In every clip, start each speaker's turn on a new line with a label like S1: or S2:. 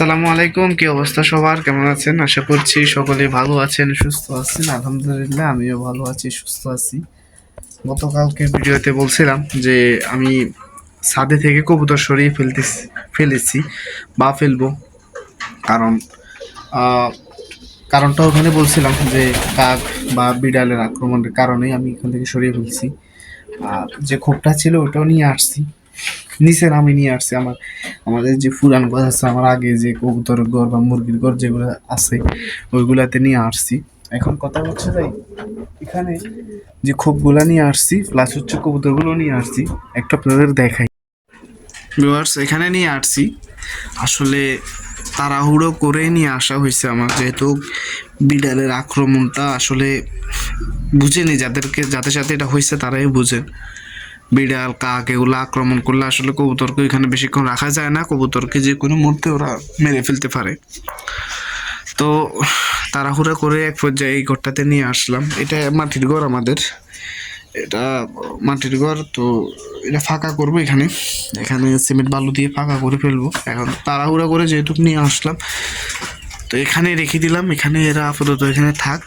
S1: আসসালামু আলাইকুম, কি অবস্থা সবার? কেমন আছেন? আশা করছি সকলে ভালো আছেন, সুস্থ আছেন। আলহামদুলিল্লাহ, আমিও ভালো আছি, সুস্থ আছি। গতকালকে ভিডিওতে বলছিলাম যে আমি ছাদে থেকে কবুতর সরিয়ে ফেলতেছি, ফেলেছি বা ফেলব। কারণ কারণটা ওখানে বলছিলাম যে কাক বা বিড়ালের আক্রমণের কারণে আমি এখান থেকে সরিয়ে ফেলছি। আর যে খোপটা ছিল ওটাও নিয়ে আসছি। নিচের আমি নিয়ে আসছি, আমার, আমাদের যে পুরান ঘর আছে, আমার আগে যে কবুতর ঘর বা মুরগির ঘর যেগুলো আছে, ওইগুলাতে নিয়ে আসছি। এখন কথা হচ্ছে যাই এখানে যে খোপগুলা নিয়ে আসছি প্লাস হচ্ছে কবুতরগুলো নিয়ে আসছি, একটা আপনাদের দেখাই। ভিউয়ার্স এখানে নিয়ে আসছি। আসলে তাড়াহুড়ো করে নিয়ে আসা হয়েছে আমার, যেহেতু বিড়ালের আক্রমণটা আসলে বুঝেনি, যাদেরকে, যাদের সাথে এটা হয়েছে তারাই বুঝেন বিড়াল, কাক এগুলো আক্রমণ করলে আসলে কবুতরকে এখানে বেশিক্ষণ রাখা যায় না। কবুতরকে যে কোনো মুহূর্তে ওরা মেরে ফেলতে পারে। তো তাড়াহুড়া করে এক পর্যায়ে এই ঘরটাতে নিয়ে আসলাম। এটা মাটির ঘর আমাদের। এটা মাটির ঘর, তো এটা ফাঁকা করব এখানে। এখানে সিমেন্ট বালু দিয়ে ফাঁকা করে ফেলব। এখন তাড়াহুড়া করে যেহেতু নিয়ে আসলাম, তো এখানে রেখে দিলাম। এখানে এরা আপাতত এখানে থাক।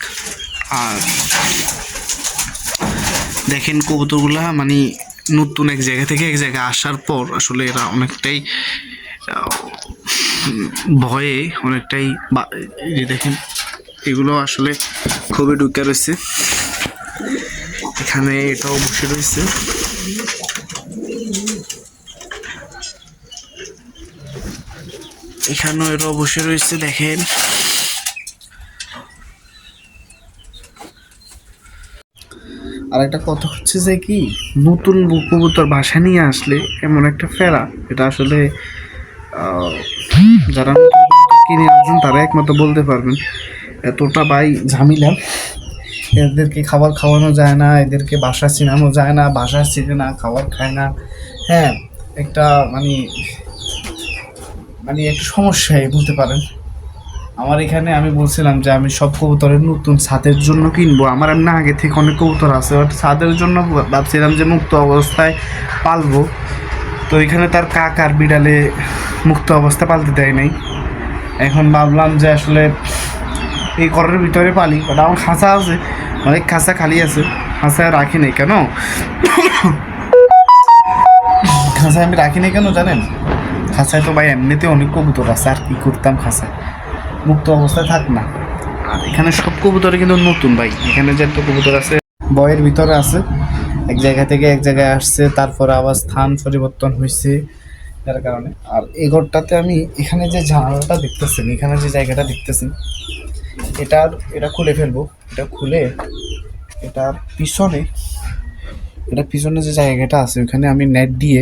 S1: আর দেখেন কবুতরগুলা মানে নতুন এক জায়গা থেকে এক জায়গায় আসার পর আসলে এরা অনেকটাই ভয়ে অনেকটাই যে দেখেন, এগুলো আসলে খুবই ঢুকে রয়েছে। এখানে এটাও বসে রয়েছে। এখানেও এটাও বসে রয়েছে, দেখেন। আর একটা কথা হচ্ছে যে কি, নতুন কবুতর বাসা নিয়ে আসলে এমন একটা ফেরা। এটা আসলে যারা কিনে আনছেন, তারা একমাত্র বলতে পারবেন। এতটা বাই ঝামেলা। এদেরকে খাবার খাওয়ানো যায় না, এদেরকে বাসা চিনানো যায় না, বাসা চিনে না, খাবার খায় না। হ্যাঁ একটা মানে মানে একটা সমস্যায় বলতে পারেন। আমার এখানে আমি বলছিলাম যে আমি সব কবুতরের নতুন ছাদের জন্য কিনবো। আমার এমনি আগে থেকে অনেক কবুতর আছে, বাট ছাদের জন্য ভাবছিলাম যে মুক্ত অবস্থায় পালবো। তো এখানে তার কাক আর বিড়ালে মুক্ত অবস্থায় পালতে দেয় নাই। এখন ভাবলাম যে আসলে এই ঘরের ভিতরে পালি, বাট আমার খাঁচা আছে, অনেক খাঁচা খালি আছে, খাঁচায় রাখি নাই কেন? খাঁচায় আমি রাখি নাই কেন জানেন? খাঁচায় তো ভাই এমনিতে অনেক কবুতর আছে, আর কী করতাম খাঁচায়? মুক্ত অবস্থায় থাক না। আর এখানে সব কবুতরে কিন্তু নতুন ভাই। এখানে যে একটা কবুতর আছে বয়ের ভিতরে আছে। এক জায়গা থেকে এক জায়গায় আসছে তারপরে আবার স্থান পরিবর্তন হয়েছে যার কারণে। আর এই ঘরটাতে আমি এখানে যে জানালাটা দেখতেছেন এখানে যে জায়গাটা দেখতেছেন এটার এটা খুলে ফেলব। এটা খুলে এটার পিছনে এটা পিছনে যে জায়গাটা আছে ওখানে আমি নেট দিয়ে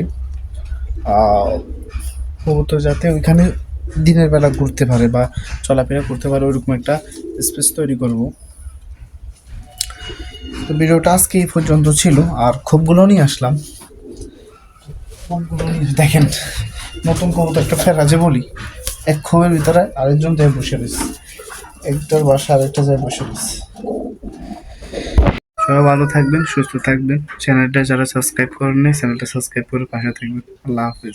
S1: কবুতর যাতে ওইখানে দিনের বেলা ঘুরতে পারে বা চলাফেরা করতে পারে, ওইরকম একটা স্পেস তৈরি করব। তো ভিডিওটা আজকে এই পর্যন্ত ছিল, আর খোপগুলো নিয়ে আসলাম। দেখেন, নতুন কবুতর একটা ফেরা যে বলি। এক খোপের ভিতরে আরেকজন যায় বসে রয়েছে। একটার বাসা আরেকটা যায় বসে রয়েছে। সবাই ভালো থাকবেন, সুস্থ থাকবেন। চ্যানেলটা যারা সাবস্ক্রাইব করেন চ্যানেলটা সাবস্ক্রাইব করে পাশে থাকবেন। আল্লাহ হাফিজ।